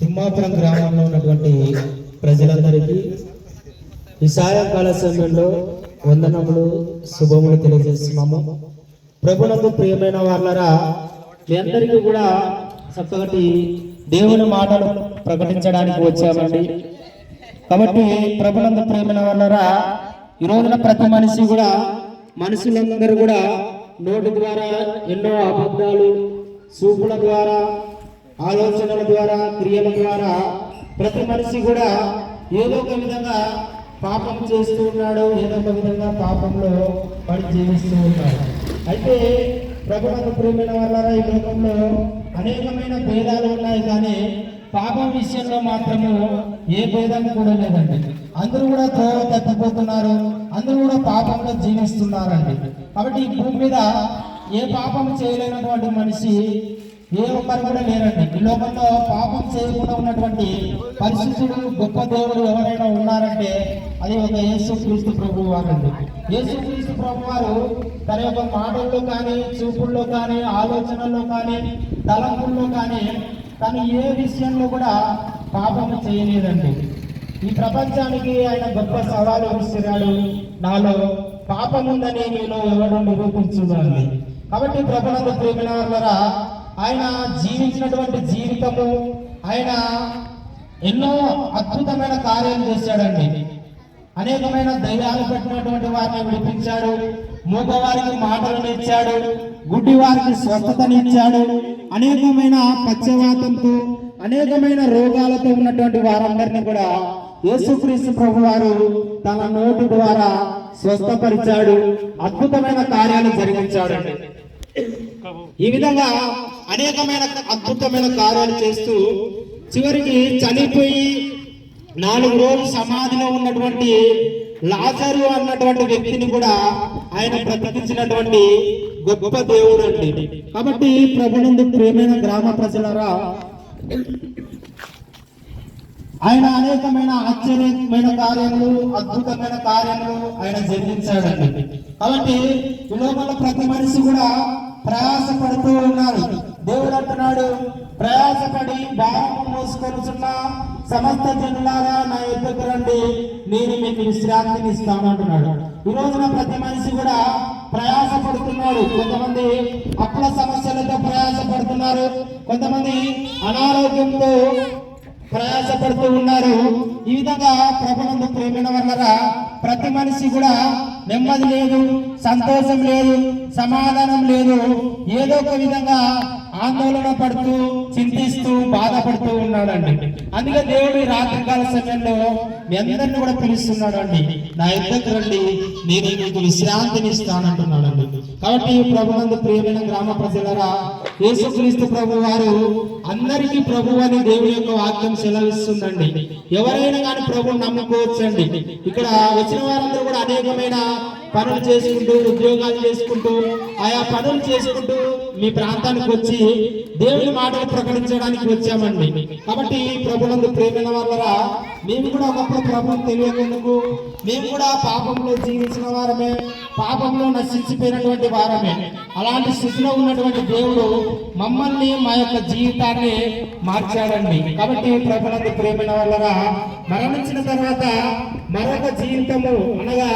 తిమ్మాపురం గ్రామంలో ఉన్నటువంటి ప్రజలందరికీ ఈ సాయంకాల సమయంలో వందనములు శుభములు తెలియజేస్తున్నాము. ప్రభునందు ప్రియమైన వాళ్ళరా మీ అందరికీ కూడా చక్కటి దేవుని మాటలు ప్రకటించడానికి వచ్చామండి. కాబట్టి ప్రభునందు ప్రేమైన వాళ్ళరా ఈ రోజున ప్రతి మనిషి కూడా మనుషులందరూ కూడా నోటి ద్వారా ఎన్నో అబద్ధాలు చూపుల ద్వారా ఆలోచనల ద్వారా క్రియల ద్వారా ప్రతి మనిషి కూడా ఏదో ఒక విధంగా పాపం చేస్తూ ఉన్నాడు ఏదో ఒక విధంగా పాపంలో పడి జీవిస్తూ ఉన్నాడు. అయితే ప్రభుత్వ ప్రేమైన వల్ల ఈ లోకంలో అనేకమైన భేదాలు ఉన్నాయి కానీ పాపం విషయంలో మాత్రము ఏ భేదం కూడా లేదండి. అందరూ కూడా త్రోవ తప్పిపోతున్నారు అందరూ కూడా పాపంలో జీవిస్తున్నారండి. కాబట్టి ఈ భూమి మీద ఏ పాపం చేయలేనటువంటి మనిషి ఏ ఒక్కరు కూడా లేరండి. ఈ లోకంలో పాపం చేయకుండా ఉన్నటువంటి పరిశుద్ధుడు గొప్ప దేవుడు ఎవరైనా ఉన్నారంటే అది ఒక యేసు క్రీస్తు ప్రభు వారండి. యేసు క్రీస్తు ప్రభు వారు తన యొక్క మాటల్లో కానీ చూపుల్లో కానీ ఆలోచనల్లో కానీ తలంపుల్లో కానీ తను ఏ విషయంలో కూడా పాపము చేయలేదండి. ఈ ప్రపంచానికి ఆయన గొప్ప సవాలు విసిరాడు. నాలో పాపం ఉందని మీలో ఎవరు నిరూపించుదండి కాబట్టి ప్రభునందు ప్రేమిన ద్వారా ఆయన జీవించినటువంటి జీవితము ఆయన ఎన్నో అద్భుతమైన కార్యాలు చేశాడండి. అనేకమైన దయ్యాలు పెట్టినటువంటి వారిని విడిపించాడు మూగవారికి మాటలను ఇచ్చాడు గుడ్డి వారికి స్వస్థతనిచ్చాడు అనేకమైన పచ్చవాతంతో అనేకమైన రోగాలతో ఉన్నటువంటి వారందరినీ కూడా యేసుక్రీస్తు ప్రభు వారు తన నోటి ద్వారా స్వస్థపరిచాడు అద్భుతమైన కార్యాలు జరిగించాడండి. ఈ విధంగా అనేకమైన అద్భుతమైన కార్యాలు చేస్తూ చివరికి చనిపోయి నాలుగు రోజులు సమాధిలో ఉన్నటువంటి లాజరు అన్నటువంటి వ్యక్తిని కూడా ఆయన బ్రతికించినటువంటి గొప్ప దేవుడు అండి. కాబట్టి ప్రభునందు ప్రేమైన గ్రామ ప్రజలరా ఆయన అనేకమైన ఆశ్చర్యమైన కార్యములు అద్భుతమైన కార్యములు ఆయన జరిగించాడండి. కాబట్టి ఈ లోకంలో ప్రతి మనిషి కూడా ప్రయాసపడుతూ ఉన్నారు. దేవుడు అంటున్నాడు ప్రయాసపడి భావము మోసుకొనుచున్న సమస్త జనులారా నా ఎద్దుకు రండి నేను మీకు విశ్రాంతిని ఇస్తాను అంటున్నాడు. ఈ రోజున ప్రతి మనిషి కూడా ప్రయాసపడుతున్నాడు. కొంతమంది అప్పుల సమస్యలతో ప్రయాసపడుతున్నారు. కొంతమంది అనారోగ్యంతో ప్రయాసపడుతూ ఉన్నారు. ఈ విధంగా ప్రభునందు ప్రేమిన వల్లరా ప్రతి మనిషి కూడా నెమ్మది లేదు సంతోషం లేదు సమాధానం లేదు. ఏదో ఒక విధంగా ఆందోళన పడుతూ చింతిస్తూ బాధపడుతూ ఉన్నాడండి. అందుకే దేవుడు రాత్రికాల సమయంలో మీ అందరిని కూడా పిలుస్తున్నాడు అండి నా ఇద్దరు రండి నేను మీకు విశ్రాంతిని ఇస్తానంటున్నాడండి కాబట్టి ప్రభునందు ప్రియమైన గ్రామ ప్రజలరా యేసుక్రీస్తు ప్రభు వారు అందరికీ ప్రభు అని దేవుడి యొక్క వాక్యం సెలవిస్తుందండి. ఎవరైనా కానీ ప్రభు నమ్ముకోవచ్చండి. ఇక్కడ వచ్చిన వారందరూ కూడా అనేకమైన పనులు చేసుకుంటూ ఉద్యోగాలు చేసుకుంటూ ఆయా పనులు చేసుకుంటూ మీ ప్రాంతానికి వచ్చి దేవుని మాటలు ప్రకటించడానికి వచ్చామండి. కాబట్టి ప్రభులందు ప్రేమల వల్ల మేము కూడా ఒకప్పుడు ప్రభుత్వం తెలియకుందుకు మేము కూడా పాపంలో జీవించిన వారమే పాపంలో నశించిపోయినటువంటి వారమే. అలాంటి స్థితిలో ఉన్నటువంటి దేవుడు మమ్మల్ని మా యొక్క జీవితాన్ని మార్చాడండి. కాబట్టి ప్రభులందు ప్రేమల వల్ల మరణించిన తర్వాత మరొక జీవితము అనగా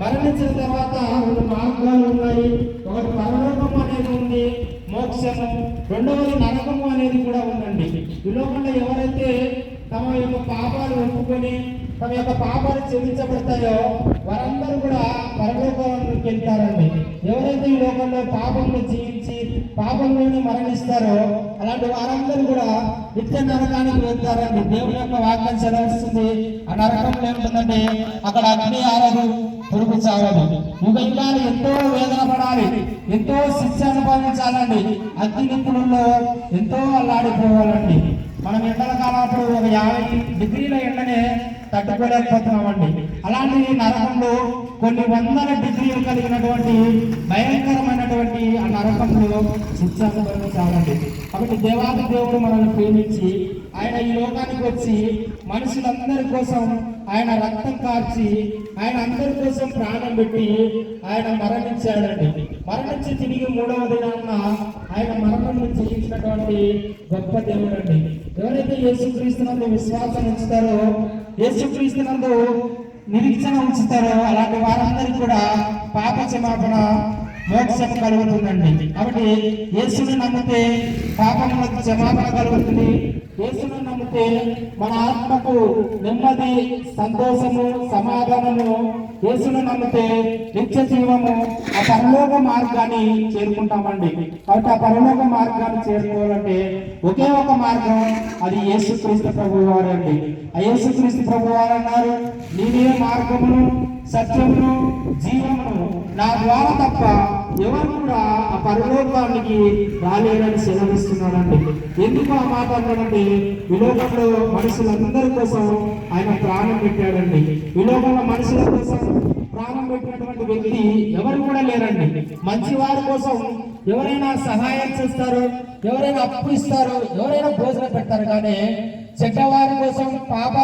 మరణించిన తర్వాత రెండు మార్గాలు ఉన్నాయి. ఒకటి పరలోకం అనేది ఉంది మోక్షము. రెండవది నరకము అనేది కూడా ఉందండి. ఈ లోకంలో ఎవరైతే తమ యొక్క పాపాలు ఒప్పుకొని తమ యొక్క పాపాలు క్షమించబడతాయో వారందరూ కూడా పరలోకానికి వెళ్తారండి. ఎవరైతే ఈ లోకంలో పాపంలో జీవించి పాపంలోనే మరణిస్తారో అలాంటి వారందరూ కూడా నిత్య నరకానికి వెళ్తారండి. దేవుని యొక్క వాక్యం చదవస్తుంది ఆ నరకంలో ఏముంటుందంటే అక్కడ అగ్ని ఆరదు. పురుగు చావదు ఎంతో వేదన పడాలి ఎంతో శిక్ష అనుభవించాలండి. అగ్ని నిపుణుల్లో ఎంతో అల్లాడిపోవాలండి. మనం ఎండల కాలప్పుడు ఒక యాభై డిగ్రీల ఎండనే తట్టుకోలేకపోతున్నామండి అలాంటి నరకంలో కొన్ని వందల డిగ్రీలు కలిగినటువంటి భయంకరమైనటువంటి ఆ నరకంలో శిక్ష చాలండి. కాబట్టి దేవాది దేవుడు మనల్ని ప్రేమించి ఆయన ఈ లోకానికి వచ్చి మనుషులందరి కోసం ఆయన రక్తం కార్చి ఆయన అందరి కోసం ప్రాణం పెట్టి ఆయన మరణించాడండి. మరణించి తిరిగి మూడవ దినాన్న ఆయన మరణం జయించినటువంటి గొప్ప దేవుడు అండి ఎవరైతే యేసుక్రీస్తునందు విశ్వాసం ఉంచుతారో యేసుక్రీస్తునందు నిరీక్షణ ఉంచుతారో అలాంటి వారందరికీ కూడా పాప క్షమాపణ మోక్షం కలుగుతుందండి. కాబట్టి యేసును నమ్మితే పాపములకు క్షమాపణ కలుగుతుంది. యేసును నమ్మితే మన ఆత్మకు నెమ్మది సంతోషము సమాధానము. యేసును నమ్మితే నిత్య జీవము ఆ పరలోక మార్గాన్ని చేరుకుంటామండి. కాబట్టి ఆ పరలోక మార్గాన్ని చేరుకోవాలంటే ఒకే ఒక మార్గం అది యేసుక్రీస్తు ప్రభు వారండి ఆ యేసుక్రీస్తు ప్రభు వారు అన్నారు నేనే మార్గమును సత్యమును జీవమును నా ద్వారా తప్ప ఎవరు కూడా ఆ పరలోకానికి రాలేరని సెలవిస్తున్నాడండి. ఎందుకు ఆ మాట అన్నాడంటే విలోకంలో మనుషులందరి కోసం ఆయన ప్రాణం పెట్టాడండి. విలోకంలో మనుషుల కోసం ప్రాణం పెట్టినటువంటి వ్యక్తి ఎవరు కూడా లేరండి. మంచి వారి కోసం ఎవరైనా సహాయం చేస్తారు ఎవరైనా అప్పు ఇస్తారు ఎవరైనా భోజనం పెడతారు కానీ చెడ్డవారి కోసం పాప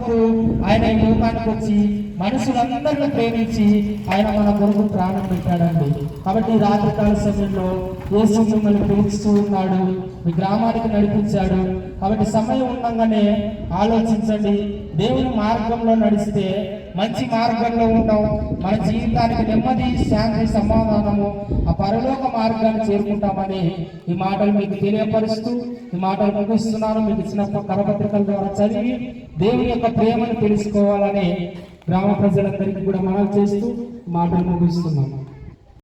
కొరకు ఆయన ఈ లోకానికి వచ్చి మనుషులందరిని ప్రేమించి ఆయన మన కొరకు ప్రాణం పెట్టాడండి. కాబట్టి రాత్రి రాత్రికాల సమయంలో యేసు మిమ్మల్ని పిలుస్తూ ఉన్నాడు. మీ గ్రామానికి నడిపించాడు. కాబట్టి సమయం ఉండగానే ఆలోచించండి. దేవుని మార్గంలో నడిస్తే మంచి మార్గంలో ఉంటాం మన జీవితానికి నెమ్మది శాంతి సమాధానము ఆ పరలోక మార్గాన్ని చేరుకుంటామని ఈ మాటలు మీకు తెలియపరుస్తూ ఈ మాటలు ముగిస్తున్నాను. మీకు ఇచ్చిన కరపత్రికల ద్వారా చదివి దేవుని యొక్క ప్రేమను తెలుసుకోవాలని గ్రామ ప్రజలందరికీ కూడా మనం చేస్తూ మాటలు ముగిస్తున్నాను.